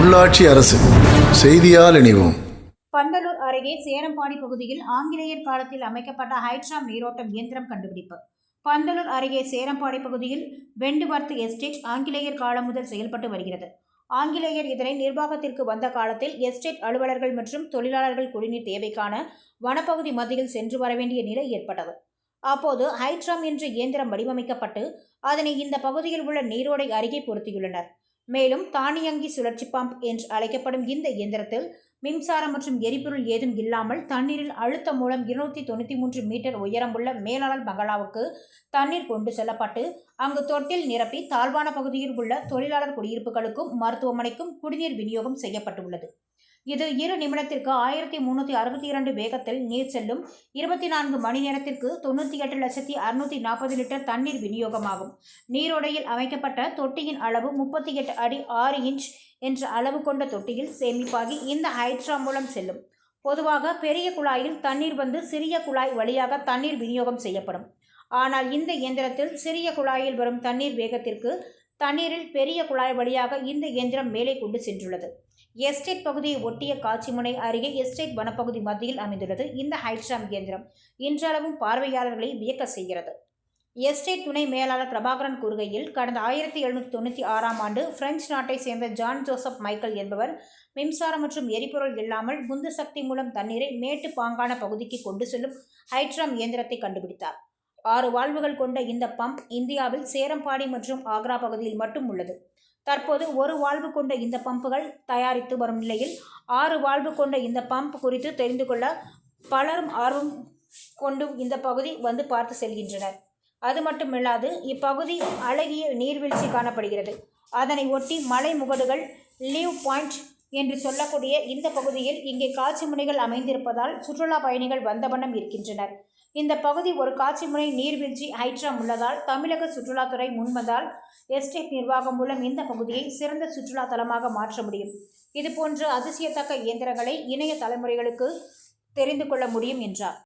உள்ளாட்சி அரசு செய்தியால் இணைவோம். பந்தலூர் அருகே சேரம்பாடி பகுதியில் ஆங்கிலேயர் காலத்தில் அமைக்கப்பட்ட ஹைட்ராம் நீரோட்டம் இயந்திரம் கண்டுபிடிப்பு. பந்தலூர் அருகே சேரம்பாடி பகுதியில் வெண்டுவர்த் எஸ்டேட் ஆங்கிலேயர் காலம் முதல் செயல்பட்டு வருகிறது. ஆங்கிலேயர் இதனை நிர்வாகத்திற்கு வந்த காலத்தில் எஸ்டேட் அலுவலர்கள் மற்றும் தொழிலாளர்கள் குடிநீர் தேவைக்கான வனப்பகுதி மத்தியில் சென்று வர வேண்டிய நிலை ஏற்பட்டது. அப்போது ஹைட்ராம் என்ற இயந்திரம் வடிவமைக்கப்பட்டு அதனை இந்த பகுதியில் உள்ள நீரோடை அருகே பொருத்தியுள்ளனர். மேலும் தானியங்கி சுழற்சி பம்ப் என்று அழைக்கப்படும் இந்த இயந்திரத்தில் மின்சாரம் மற்றும் எரிபொருள் ஏதும் இல்லாமல் தண்ணீரில் அழுத்தம் மூலம் இருநூத்தி தொண்ணூற்றி மூன்று மீட்டர் உயரமுள்ள மேலாளர் பங்களாவுக்கு தண்ணீர் கொண்டு செல்லப்பட்டு அங்கு தொட்டில் நிரப்பி தாழ்வான பகுதியில் உள்ள தொழிலாளர் குடியிருப்புகளுக்கும் மருத்துவமனைக்கும் குடிநீர் விநியோகம் செய்யப்பட்டுள்ளது. இது இரு நிமிடத்திற்கு ஆயிரத்தி முந்நூற்றி அறுபத்தி இரண்டு வேகத்தில் நீர் செல்லும். இருபத்தி நான்கு மணி நேரத்திற்கு தொண்ணூற்றி எட்டு லட்சத்தி அறுநூற்றி நாற்பது லிட்டர் தண்ணீர் விநியோகமாகும். நீரோடையில் அமைக்கப்பட்ட தொட்டியின் அளவு முப்பத்தி எட்டு அடி ஆறு இன்ச் என்ற அளவு கொண்ட தொட்டியில் சேமிப்பாகி இந்த ஹைட்ரா மூலம் செல்லும். பொதுவாக பெரிய குழாயில் தண்ணீர் வந்து சிறிய குழாய் வழியாக தண்ணீர் விநியோகம் செய்யப்படும். ஆனால் இந்த இயந்திரத்தில் சிறிய குழாயில் வரும் தண்ணீர் வேகத்திற்கு தண்ணீரில் பெரிய குழாய் வழியாக இந்த இயந்திரம் மேலே கொண்டு சென்றுள்ளது. எஸ்டேட் பகுதியை ஒட்டிய காட்சிமுனை அருகே எஸ்டேட் வனப்பகுதி மத்தியில் அமைந்துள்ளது இந்த ஹைட்ராம் இயந்திரம். இன்றளவும் பார்வையாளர்களை வியக்க செய்கிறது. எஸ்டேட் துணை மேலாளர் பிரபாகரன் கூறுகையில் கடந்த ஆயிரத்தி எழுநூற்றி தொண்ணூற்றி ஆறாம் ஆண்டு பிரெஞ்சு நாட்டை சேர்ந்த ஜான் ஜோசப் மைக்கேல் என்பவர் மின்சாரம் மற்றும் எரிபொருள் இல்லாமல் குந்து சக்தி மூலம் தண்ணீரை மேட்டு பாங்கான பகுதிக்கு கொண்டு செல்லும் ஹைட்ராம் இயந்திரத்தை கண்டுபிடித்தார். ஆறு வால்வுகள் கொண்ட இந்த பம்ப் இந்தியாவில் சேரம்பாடி மற்றும் ஆக்ரா பகுதியில் மட்டும் உள்ளது. தற்போது ஒரு வால்வு கொண்ட இந்த பம்புகள் தயாரித்து வரும் நிலையில் ஆறு வால்வு கொண்ட இந்த பம்ப் குறித்து தெரிந்து கொள்ள பலரும் ஆர்வம் கொண்டும் இந்த பகுதி வந்து பார்த்து செல்கின்றனர். அது மட்டுமில்லாது இப்பகுதி அழகிய நீர்வீழ்ச்சி காணப்படுகிறது. அதனை ஒட்டி மலை முகடுகள் லீவ் பாயிண்ட் என்று சொல்லக்கூடிய இந்த பகுதியில் இங்கே காட்சி முனைகள் அமைந்திருப்பதால் சுற்றுலா பயணிகள் வந்த வண்ணம் இருக்கின்றனர். இந்த பகுதி ஒரு காட்சி முனை நீர்வீழ்ச்சி ஹைட்ரம் உள்ளதால் தமிழக சுற்றுலாத்துறை முன்வந்தால் எஸ்டேட் நிர்வாகம் மூலம் இந்த பகுதியை சிறந்த சுற்றுலா தலமாக மாற்ற முடியும். இதுபோன்ற அதிசயத்தக்க இயந்திரங்களை இணைய தலைமுறைகளுக்கு தெரிந்து கொள்ள முடியும் என்றார்.